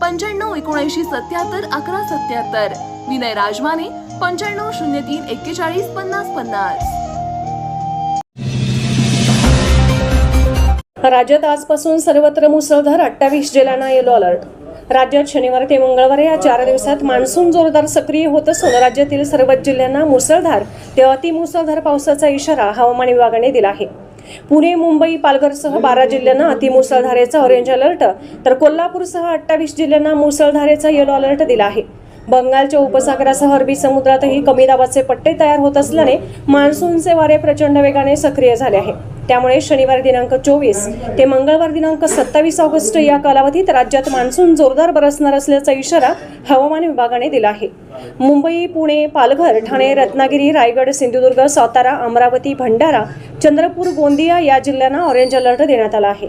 पंच्याण्णव एकोणऐंशी सत्याहत्तर अकरा सत्याहत्तर. विनय राजमाने पंच्याण्णव शून्य तीन एक्केचाळीस पन्नास पन्नास. राज्यात आजपासून सर्वत्र मुसळधार अठ्ठावीस जिल्ह्यांना येलो अलर्ट राज्यात शनिवार ते मंगळवार या चार दिवसात मान्सून जोरदार सक्रिय होत असून राज्यातील सर्वच जिल्ह्यांना मुसळधार ते अतिमुसळधार पावसाचा इशारा हवामान विभागाने दिला आहे. पुणे मुंबई पालघरसह बारा जिल्ह्यांना अतिमुसळधारेचा ऑरेंज अलर्ट तर कोल्हापूरसह अठ्ठावीस जिल्ह्यांना मुसळधारेचा येलो अलर्ट दिला आहे. बंगालच्या उपसागरासह अरबी समुद्रातही कमी दाबाचे पट्टे तयार होत असल्याने मान्सूनचे वारे प्रचंड वेगाने सक्रिय झाले आहे. त्यामुळे शनिवार दिनांक चोवीस ते मंगळवार दिनांक सत्तावीस ऑगस्ट या कालावधीत राज्यात मान्सून जोरदार बरसणार असल्याचा इशारा हवामान विभागाने दिला आहे. मुंबई पुणे पालघर ठाणे रत्नागिरी रायगड सिंधुदुर्ग सातारा अमरावती भंडारा चंद्रपूर गोंदिया या जिल्ह्यांना ऑरेंज अलर्ट देण्यात आला आहे.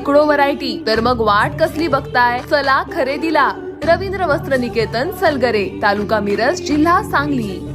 शेकडो व्हरायटी तर मग वाट कसली बघताय? चला खरेदीला. रवींद्र वस्त्र निकेतन सलगरे तालुका मिरज जिल्हा सांगली.